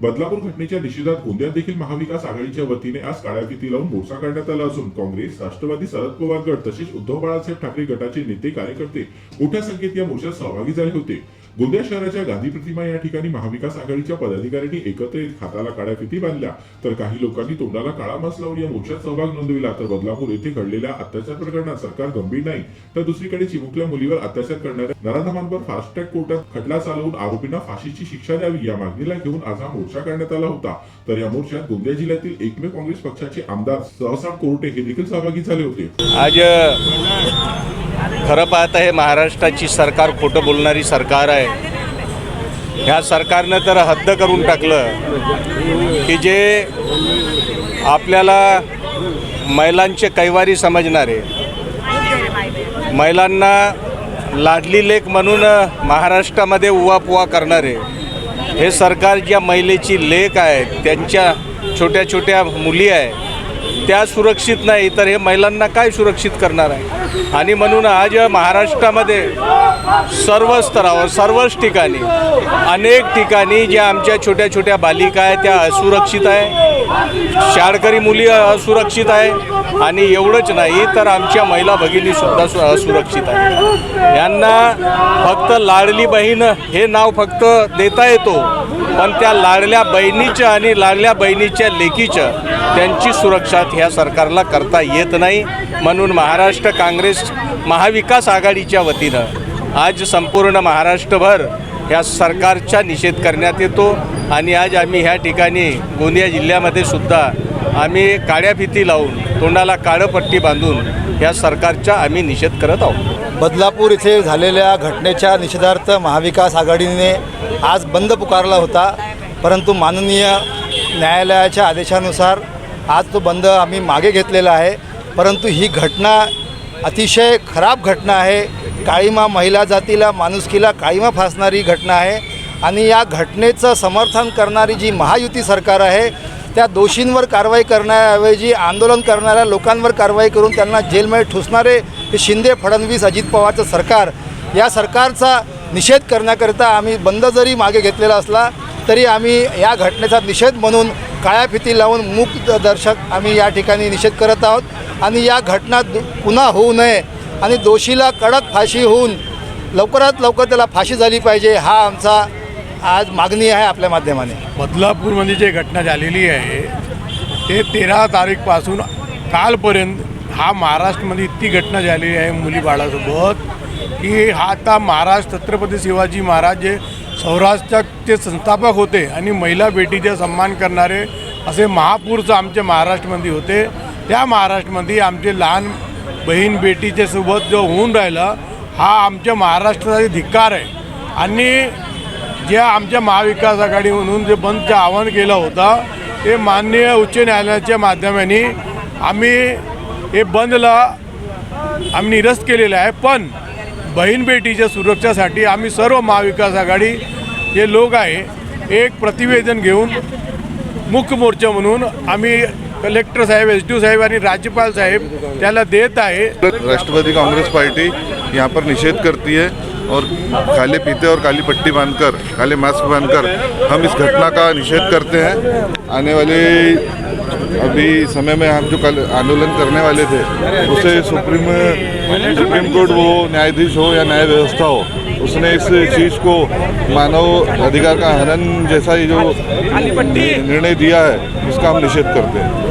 बदलापूर घटनेच्या निषेधात गोंदियात देखील महाविकास आघाडीच्या वतीने आज काळ्या फिती लावून मोर्चा काढण्यात आला असून काँग्रेस राष्ट्रवादी शरद पवार गट तसेच उद्धव बाळासाहेब ठाकरे गटाचे नेते कार्यकर्ते मोठ्या संख्येत या मोर्चात सहभागी झाले होते. गोंदिया शहराच्या गांधी प्रतिमा या ठिकाणी महाविकास आघाडीच्या पदाधिकाऱ्यांनी एकत्र येत हाताला काळ्या फिती बांधल्या. तर काही लोकांनी तोंडाला काळा मास्क लावून या मोर्चात सहभाग नोंदविला. तर बदलापूर येथे घडलेल्या अत्याचार प्रकरणात सरकार गंभीर नाही. तर दुसरीकडे चिमुकल्या मुलीवर अत्याचार करणाऱ्या नराधमांवर फास्ट ट्रॅक कोर्टात खटला चालवून आरोपींना फाशीची शिक्षा द्यावी या मागणीला घेऊन आज हा मोर्चा मोर्चा करण्यात आला होता. तर या मोर्चात गोंदिया जिल्ह्यातील एकमेव काँग्रेस पक्षाचे आमदार सहसा कोरटे हे देखील सहभागी झाले होते. आज खरं पाहता हे महाराष्ट्राची सरकार खोटं बोलणारी सरकार आहे. ह्या सरकारनं तर हद्द करून टाकलं की जे आपल्याला महिलांचे कैवारी समजणारे महिलांना लाडली लेख म्हणून महाराष्ट्रामध्ये उवापुवा करणारे हे सरकार ज्या महिलेची लेख आहे त्यांच्या छोट्या छोट्या मुली आहे त्या सुरक्षित नाही तर हे महिलांना काय सुरक्षित करणार आहे? आणि म्हणून आज महाराष्ट्रामध्ये सर्व स्तरावर सर्वच ठिकाणी अनेक ठिकाणी ज्या आमच्या छोट्या छोट्या बालिका आहेत त्या असुरक्षित आहे. शाळकरी मुली असुरक्षित आहे. आणि एवढंच नाही तर आमच्या महिला भगिनीसुद्धा सु असुरक्षित आहे यांना फक्त लाडली बहीण हे नाव फक्त देता येतो. पण त्या लाडल्या बहिणीच्या आणि लाडल्या बहिणीच्या लेकीचं त्यांची सुरक्षा ह्या सरकारला करता येत नाही. म्हणून महाराष्ट्र काँग्रेस महाविकास आघाडीच्या वतीनं आज संपूर्ण महाराष्ट्रभर ह्या सरकारचा निषेध करण्यात येतो आणि आज आम्ही ह्या ठिकाणी गोंदिया जिल्ह्यामध्ये सुद्धा आम्ही काळ्या भीती लावून तोंडाला काळं पट्टी बांधून या सरकारचा आम्ही निषेध करत आहोत. बदलापूर इथे झालेल्या घटनेच्या निषेधार्थ महाविकास आघाडीने आज बंद पुकारला होता परंतु माननीय न्यायालयाच्या आदेशानुसार आज तो बंद आम्ही मागे घेतलेला आहे. परंतु ही घटना अतिशय खराब घटना आहे. काळीमा महिला जातीला माणुसकीला काळीमा फासणारी घटना आहे. आणि या घटनेचं समर्थन करणारी जी महायुती सरकार आहे त्या दोषींवर कारवाई करण्याऐवजी आंदोलन करणाऱ्या लोकांवर कारवाई करून त्यांना जेलमध्ये ठुसणारे हे शिंदे फडणवीस अजित पवारचं सरकार या सरकारचा निषेध करण्याकरिता आम्ही बंद जरी मागे घेतलेला असला तरी आम्ही या घटनेचा निषेध म्हणून काळ्या फिती लावून मूक दर्शक आम्ही या ठिकाणी निषेध करत आहोत. आणि या घटना दु- पुन्हा होऊ नये आणि दोषीला कडक फाशी होऊन लवकरात लवकर त्याला फाशी झाली पाहिजे हा आमचा आज मागणी आहे आपल्या माध्यमाने. बदलापूरमध्ये जे घटना झालेली आहे ते तेरा तारीखपासून कालपर्यंत हा महाराष्ट्रामध्ये इतकी घटना झालेली आहे मुली बाळासोबत की हा आता महाराष्ट्र छत्रपती शिवाजी महाराज जे सौराष्ट्राचे संस्थापक होते आणि महिला बेटीचे सन्मान करणारे असे महापूरचं आमच्या महाराष्ट्रामध्ये होते. त्या महाराष्ट्रामध्ये आमचे लहान बहीण बेटीच्या सोबत जो होऊन राहिला हा आमच्या महाराष्ट्राचा धिक्कार आहे. आणि जे आमच्या महाविकास आघाडी म्हणून जे बंदचं आवाहन केलं होतं ते माननीय उच्च न्यायालयाच्या माध्यमाने आम्ही हे बंदला आम्ही निरस्त केलेलं आहे. पण बहीण बेटीच्या सुरक्षेसाठी आम्ही सर्व महाविकास आघाडी जे लोक आहे एक प्रतिवेदन घेऊन मुख्य मोर्चा म्हणून आम्ही कलेक्टर साहेब एस डी साहेब आणि राज्यपाल साहेब त्याला देत आहे. राष्ट्रवादी कांग्रेस पार्टी यहाँ पर निषेध करती है और काले पीते और काली पट्टी बांधकर काले मास्क बांधकर हम इस घटना का निषेध करते हैं। आने वाले अभी समय में हम जो कल आंदोलन करने वाले थे उसे सुप्रीम सुप्रीम कोर्ट वो न्यायाधीश हो या न्याय व्यवस्था हो उसने इस चीज़ को मानव अधिकार का हनन जैसा ही जो निर्णय दिया है उसका हम निषेध करते हैं।